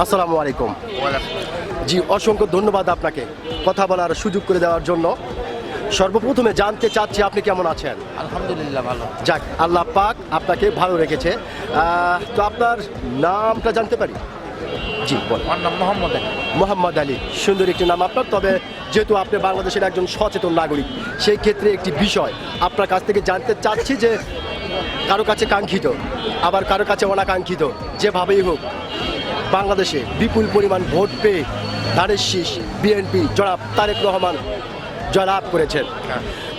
আসসালামু আলাইকুম। জি অসংখ্য ধন্যবাদ আপনাকে। কথা বলার সুযোগ করে দেওয়ার জন্য। সর্বপ্রথমে জানতে চাচ্ছি আপনি কেমন আছেন? আলহামদুলিল্লাহ ভালো। যাক আল্লাহ পাক আপনাকে ভালো রেখেছে। তো আপনার নামটা জানতে পারি? জি বল আমার নাম মোহাম্মদ আলী। মোহাম্মদ আলী সুন্দর একটি নাম আপনার। তবে যেহেতু আপনি বাংলাদেশের একজন সচেতন নাগরিক সেই ক্ষেত্রে একটি বিষয় আপনার কাছ থেকে জানতে চাচ্ছি যে কারও কাছে কাঙ্ক্ষিত আবার কারও কাছে অনাকাঙ্ক্ষিত যেভাবেই হোক বাংলাদেশে বিপুল পরিমাণ ভোট পেয়ে ধানের শীষ বিএনপি জনাব তারেক রহমান জয়লাভ করেছেন।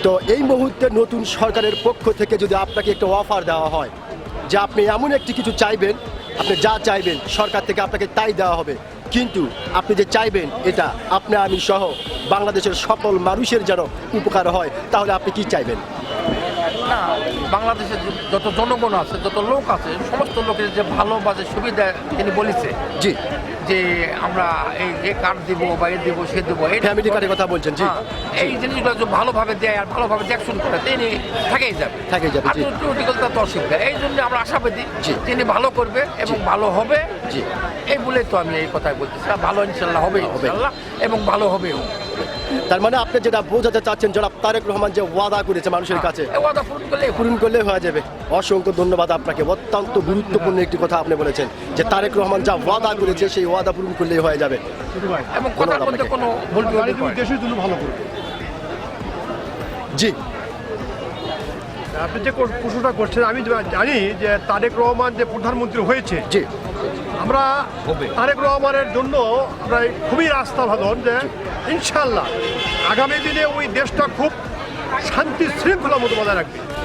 তো এই মুহূর্তে নতুন সরকারের পক্ষ থেকে যদি আপনাকে একটা অফার দেওয়া হয় যে আপনি এমন একটি কিছু চাইবেন, আপনি যা চাইবেন সরকার থেকে আপনাকে তাই দেওয়া হবে। কিন্তু আপনি যে চাইবেন এটা, আপনি, আমি সহ বাংলাদেশের সকল মানুষের যেন উপকার হয়, তাহলে আপনি কি চাইবেন? না বাংলাদেশের যত জনগণ আছে যত লোক আছে সমস্ত লোকের যে ভালো বা যে সুবিধা তিনি বলেছে জি। যে আমরা এই যে কার্ড দিব বা এ দেবো সে দিব এই ফ্যামিলি কার্ডের কথা বলছেন জি। হ্যাঁ, এই জিনিসগুলো যদি ভালোভাবে দেয় আর ভালোভাবে দেখশুন করে তিনি থেকেই যাবে। থেকেই যাবে, আর তো অসুবিধা এই জন্য আমরা আশাবাদী। তিনি ভালো করবে এবং ভালো হবে। জি। এই বলে তো আমি এই কথাই বলতেছি ভালো ইনশাল্লাহ হবে হবে। ইনশাল্লাহ এবং ভালো হবেও তার মানে আপনি যেটা বোঝাতে চাচ্ছেন জনাব তারেক রহমান যে ওয়াদা করেছে মানুষের কাছে ওয়াদা পূরণ করলে পূরণ করলে হয়ে যাবে। অসংখ্য ধন্যবাদ আপনাকে। অত্যন্ত গুরুত্বপূর্ণ একটি কথা আপনি বলেছেন যে তারেক রহমান যা ওয়াদা করেছে সেই ওয়াদা পূরণ করলেই হয়ে যাবে। এবং কথার মধ্যে কোনো ভুল বিভ্রান্তি হয় না। দেশের জন্য ভালো করবে। জি। আপনি যে প্রশ্নটা করছেন আমি জানি যে তারেক রহমান যে প্রধানমন্ত্রী হয়েছে জি। আমরা তারেক রহমানের জন্য আমরা খুবই রাস্তা ভাবন যে ইনশাল্লাহ আগামী দিনে ওই দেশটা খুব শান্তি শৃঙ্খলা মতো বজায় রাখবে।